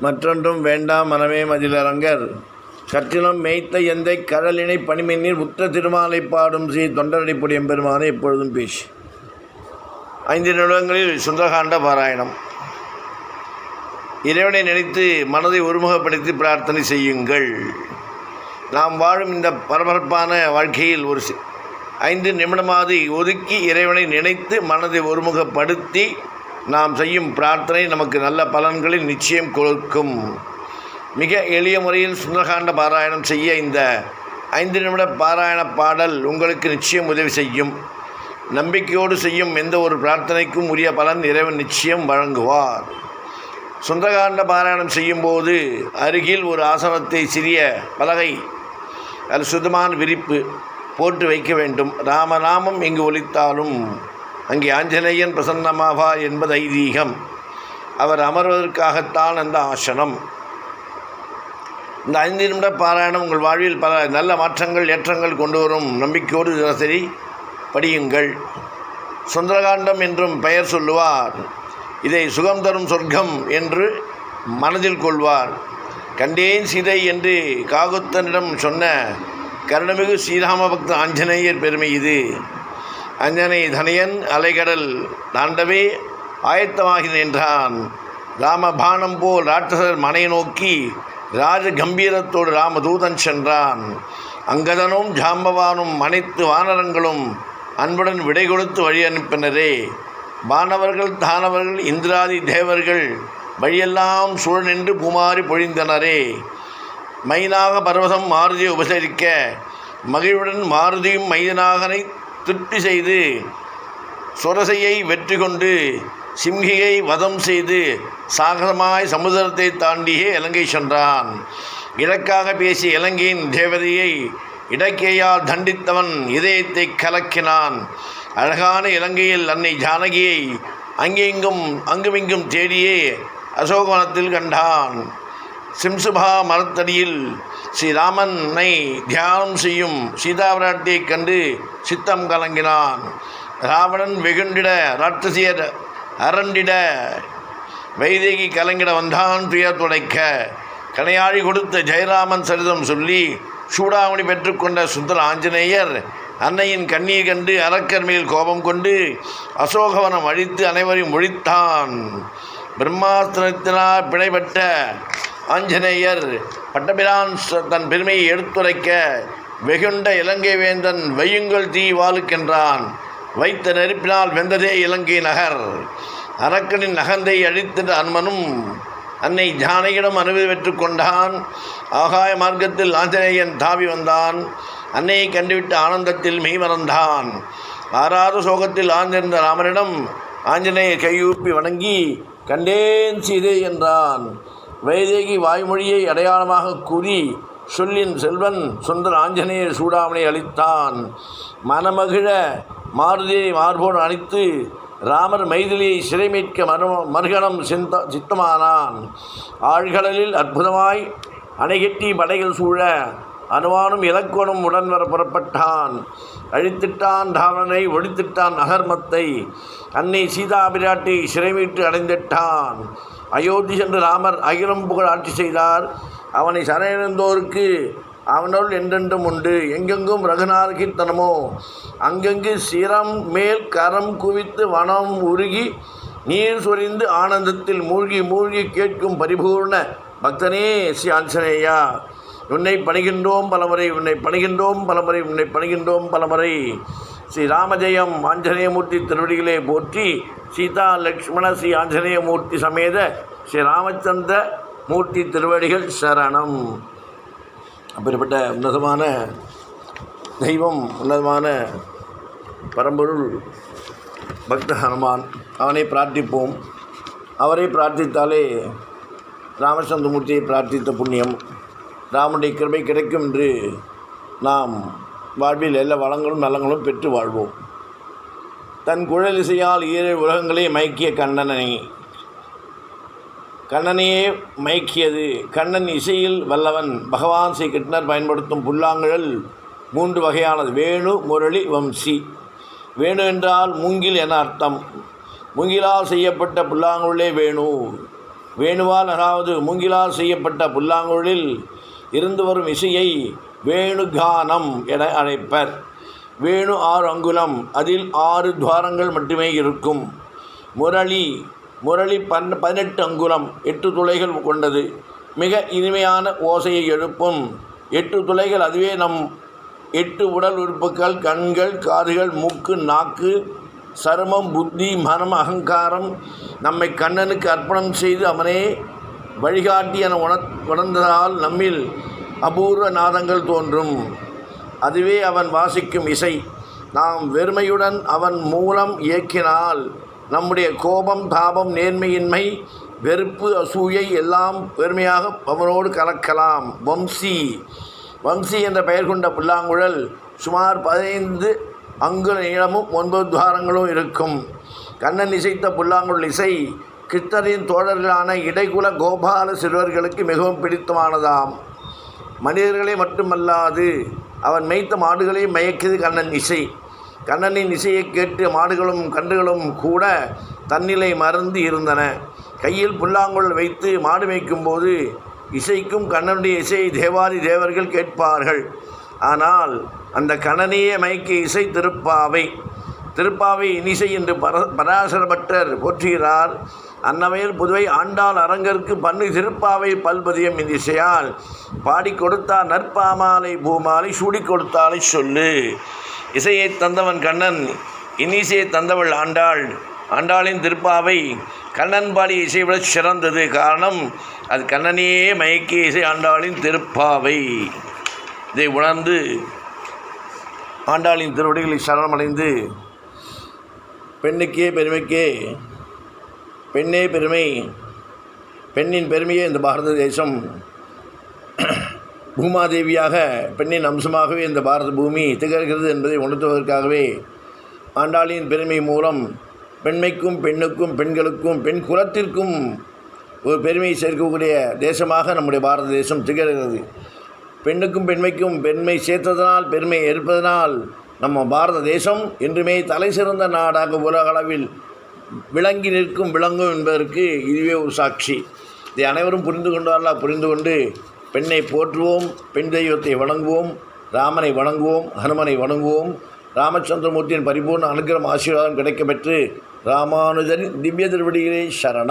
மற்றொன்றும் வேண்டாம் மனமே மதிலரங்கர். கற்றிலும் மேய்த்த எந்தை கடலினை பனிமென்னீர் உற்ற திருமாலை பாடும் ஸ்ரீ தொண்டரடிப்பொடி எம்பெருமானை எப்பொழுதும் பேசி. ஐந்து நிமிடங்களில் சுந்தரகாண்ட பாராயணம். இறைவனை நினைத்து மனதை ஒருமுகப்படுத்தி பிரார்த்தனை செய்யுங்கள். நாம் வாழும் இந்த பரபரப்பான வாழ்க்கையில் ஒரு ஐந்து நிமிடமாவது ஒதுக்கி இறைவனை நினைத்து மனதை ஒருமுகப்படுத்தி நாம் செய்யும் பிரார்த்தனை நமக்கு நல்ல பலன்களை நிச்சயம் கொடுக்கும். மிக எளிய முறையில் சுந்தரகாண்ட பாராயணம் செய்ய இந்த ஐந்து நிமிட பாராயண பாடல் உங்களுக்கு நிச்சயம் உதவி செய்யும். நம்பிக்கையோடு செய்யும் எந்த ஒரு பிரார்த்தனைக்கும் உரிய பலன் இறைவன் நிச்சயம் வழங்குவார். சுந்தரகாண்ட பாராயணம் செய்யும்போது அருகில் ஒரு ஆசனத்தை சிறிய பலகை அது சுத்தமான விரிப்பு போட்டு வைக்க வேண்டும். ராமநாமம் எங்கு ஒலித்தாலும் அங்கே ஆஞ்சநேயன் பிரசன்னமாவார் என்பது ஐதீகம். அவர் அமர்வதற்காகத்தான் அந்த ஆசனம். இந்த ஐந்து நிமிட பாராயணம் உங்கள் வாழ்வில் பல நல்ல மாற்றங்கள் ஏற்றங்கள் கொண்டு வரும். நம்பிக்கையோடு தினசரி படியுங்கள். சுந்தரகாண்டம் என்றும் பெயர் சொல்லுவார். இதை சுகம் தரும் சொர்க்கம் என்று மனதில் கொள்வார். கண்டேன் சீதை என்று காகுத்தனிடம் சொன்ன கருணமிகு ஸ்ரீராம பக்த ஆஞ்சநேயர் பெருமை இது. அஞ்சனை தனையன் அலைகடல் தாண்டவே ஆயத்தமாகி நின்றான் ராமபானம் போல் ராட்சசர் மனை நோக்கி ராஜ கம்பீரத்தோடு ராமதூதன் சென்றான். அங்கதனும் ஜாம்பவானும் அனைத்து வானரங்களும் அன்புடன் விடை கொடுத்து வழி அனுப்பினரே. வானவர்கள் தானவர்கள் இந்திராதி தேவர்கள் வழியெல்லாம் சூழ நின்று பூமாரி பொழிந்தனரே. மைனாக பர்வதம் மாருதியை உபசரிக்க மகிழ்வுடன் மாருதியும் மைதனாகனை திருப்தி செய்து சுரசையை வெற்றி கொண்டு சிம்ஹியை வதம் செய்து சாகசமாய் சமுதிரத்தை தாண்டியே இலங்கை சென்றான். இலக்காக பேசிய இலங்கையின் தேவதையை இடக்கையால் தண்டித்தவன் இதயத்தை கலக்கினான். அழகான இலங்கையில் அன்னை ஜானகியை அங்கெங்கும் அங்குமிங்கும் தேடியே அசோகவனத்தில் கண்டான். சிம்சுபா மரத்தடியில் ஸ்ரீராமனை தியானம் செய்யும் சீதாவிராட்டியைக் கண்டு சித்தம் கலங்கினான். ராவணன் வெகுண்டிட ராட்சசியர் அரண்டிட வைதேகி கலங்கிட வந்தான் துயர் துடைக்க. கனையாழி கொடுத்த ஜெயராமன் சரிதம் சொல்லி சூடாமணி பெற்றுக்கொண்ட சுந்தர ஆஞ்சநேயர் அன்னையின் கண்ணீர் கண்டு அரக்கர் மேல் கோபம் கொண்டு அசோகவனம் அழித்து அனைவரையும் ஒழித்தான். பிரம்மாஸ்திரத்தினால் பிழைபட்ட ஆஞ்சநேயர் பட்டபிரான் தன் பெருமையை எடுத்துரைக்க வெகுண்ட இலங்கை வேந்தன் வையுங்கள் தீ வாழுக்கின்றான் வைத்த நெருப்பினால் வெந்ததே இலங்கை நகர். அரக்கனின் நகந்தை அழித்த அன்மனும் அன்னை ஜானையிடம் அனுமதி பெற்றுக் கொண்டான். ஆகாய மார்க்கத்தில் ஆஞ்சநேயன் தாவி வந்தான். அன்னையை கண்டுவிட்டு ஆனந்தத்தில் மெய்மறந்தான் ஆறாறு சோகத்தில் ஆழ்ந்திருந்த ராமனிடம் ஆஞ்சநேயர் கையூப்பி வணங்கி கண்டேன் சீதே என்றான். வைதேகி வாய்மொழியை அடையாளமாக கூறி சொல்லின் செல்வன் சுந்தர ஆஞ்சநேயர் சூடாமணி அளித்தான். மனமகிழ மாருதியை மார்போடு அணைத்து ராமர் மைதிலியை சிறை மீட்க மரு மறுகணம் சிந்த சித்தமானான். ஆழ்கடலில் அற்புதமாய் அணைகட்டி படைகள் சூழ அனுமானும் இலக்கோனும் உடன் வர புறப்பட்டான். அழித்திட்டான் ராவணனை ஒழித்திட்டான் அகர்மத்தை. அன்னை சீதா பிராட்டி சிறைமீட்டு அடைந்திட்டான். அயோத்தி சென்று ராமர் அகிலம் புகழ் ஆட்சி செய்தார். அவனை சரணடைந்தோருக்கு அவனுள் என்றென்றும் உண்டு. எங்கெங்கும் ரகுநாத அங்கெங்கு அங்கங்கு சிரம் மேல் கரம் குவித்து வனம் உருகி நீர் சொரிந்து ஆனந்தத்தில் மூழ்கி மூழ்கி கேட்கும் பரிபூர்ண பக்தனே ஸ்ரீ ஆஞ்சநேயா. உன்னை பணிகின்றோம் பலமுறை உன்னை பணிகின்றோம் பலமுறை உன்னை பணிகின்றோம் பலமுறை. ஸ்ரீ ராமஜெயம் ஆஞ்சநேயமூர்த்தி திருவடிகளே போற்றி சீதா லக்ஷ்மண ஸ்ரீ ஆஞ்சநேயமூர்த்தி சமேத ஸ்ரீ ராமச்சந்திர மூர்த்தி திருவடிகள் சரணம். அப்படிப்பட்ட உன்னதமான தெய்வம் உன்னதமான பரம்பொருள் பக்த ஹனுமான். அவனை பிரார்த்திப்போம். அவரை பிரார்த்தித்தாலே ராமச்சந்திரமூர்த்தியை பிரார்த்தித்த புண்ணியம். ராமனுடைய கிருபை கிடைக்கும் என்று நாம் வாழ்வில் எல்லா வளங்களும் நலங்களும் பெற்று வாழ்வோம். தன் குழலிசையால் ஈர உலகங்களை மயக்கிய கண்ணனை. கண்ணனையே மயக்கியது கண்ணன் இசையில் வல்லவன். பகவான் ஸ்ரீ கிருஷ்ணர் பயன்படுத்தும் புல்லாங்குழல் மூன்று வகையானது. வேணு முரளி வம்சி. வேணு என்றால் மூங்கில் என அர்த்தம். மூங்கிலால் செய்யப்பட்ட புல்லாங்குழலே வேணு. வேணுவால் அதாவது மூங்கிலால் செய்யப்பட்ட புல்லாங்குழலில் இருந்து வரும் இசையை வேணுகானம் என அழைப்பர். வேணு ஆறு அங்குலம் அதில் ஆறு துவாரங்கள் மட்டுமே இருக்கும். முரளி முரளி பன் பதினெட்டு அங்குலம் எட்டு துளைகள் கொண்டது. மிக இனிமையான ஓசையை எழுப்பும். எட்டு துளைகள் அதுவே நம் எட்டு உடல் உறுப்புகள் கண்கள் காதுகள் மூக்கு நாக்கு சருமம் புத்தி மனம் அகங்காரம் நம்மை கண்ணனுக்கு அர்ப்பணம் செய்து அவனே வழிகாட்டி என உண உணர்ந்ததால் நம்மில் அபூர்வ நாதங்கள் தோன்றும். அதுவே அவன் வாசிக்கும் இசை. நாம் வெறுமையுடன் அவன் மூலம் இயக்கினால் நம்முடைய கோபம் தாபம் நேர்மையின்மை வெறுப்பு அசூயை எல்லாம் பெருமையாக அவனோடு கலக்கலாம். வம்சி. வம்சி என்ற பெயர் கொண்ட புல்லாங்குழல் சுமார் பதினைந்து அங்குல நீளமும் ஒன்பது துவாரங்களும் இருக்கும். கண்ணன் இசைத்த புல்லாங்குழல் இசை கிருத்தரின் தோழர்களான இடைக்குல கோபால சிறுவர்களுக்கு மிகவும் பிடித்தமானதாம். மனிதர்களை மட்டுமல்லாது அவன் மேய்த்த மாடுகளை மயக்கியது கண்ணன் இசை. கண்ணனின் இசையை கேட்டு மாடுகளும் கன்றுகளும் கூட தன்னிலை மறந்து இருந்தன. கையில் புல்லாங்குழல் வைத்து மாடு மேய்க்கும் போது இசைக்கும் கண்ணனுடைய இசையை தேவாதி தேவர்கள் கேட்பார்கள். ஆனால் அந்த கண்ணனையே மயக்கிய இசை திருப்பாவை. திருப்பாவை இனிசை என்று பர பராசரபட்டர் போற்றுகிறார். அன்னமையில் புதுவை ஆண்டாள் அரங்கற்கு பண்ணு திருப்பாவை பல்பதியம் இந்த இசையால். பாடி கொடுத்தா நற்பாமாலை பூமாலை சூடி கொடுத்தாலை சொல்லு. இசையை தந்தவன் கண்ணன் இன்னிசையை தந்தவள் ஆண்டாள். ஆண்டாளின் திருப்பாவை கண்ணன் பாடி இசை விட சிறந்தது காரணம் அது கண்ணனையே மயக்கிய இசை ஆண்டாளின் திருப்பாவை. இதை உணர்ந்து ஆண்டாளின் திருவடிகளை சரணமடைந்து பெண்ணுக்கே பெருமைக்கே பெண்ணே பெருமை. பெண்ணின் பெருமையே இந்த பாரத தேசம். பூமாதேவியாக பெண்ணின் அம்சமாகவே இந்த பாரத பூமி திகழ்கிறது என்பதை உணர்த்துவதற்காகவே ஆண்டாளியின் பெருமை மூலம் பெண்மைக்கும் பெண்ணுக்கும் பெண்களுக்கும் பெண் குலத்திற்கும் ஒரு பெருமையை சேர்க்கக்கூடிய தேசமாக நம்முடைய பாரத தேசம் திகழ்கிறது. பெண்ணுக்கும் பெண்மைக்கும் பெண்மை சேர்த்ததனால் பெருமை இருப்பதனால் நம்ம பாரத தேசம் என்றுமே தலை சிறந்த நாடாக உலக அளவில் விளங்கி நிற்கும் விளங்கும் என்பதற்கு இதுவே ஒரு சாட்சி. இதை அனைவரும் புரிந்து கொண்டார்களா? புரிந்து கொண்டு பெண்ணை போற்றுவோம் பெண் தெய்வத்தை வணங்குவோம் ராமனை வணங்குவோம் ஹனுமனை வணங்குவோம் ராமச்சந்திரமூர்த்தியின் பரிபூர்ண அனுகிரம் ஆசீர்வாதம் கிடைக்கப்பெற்று ராமானுஜரின் திவ்ய திருவடிகளே சரணம்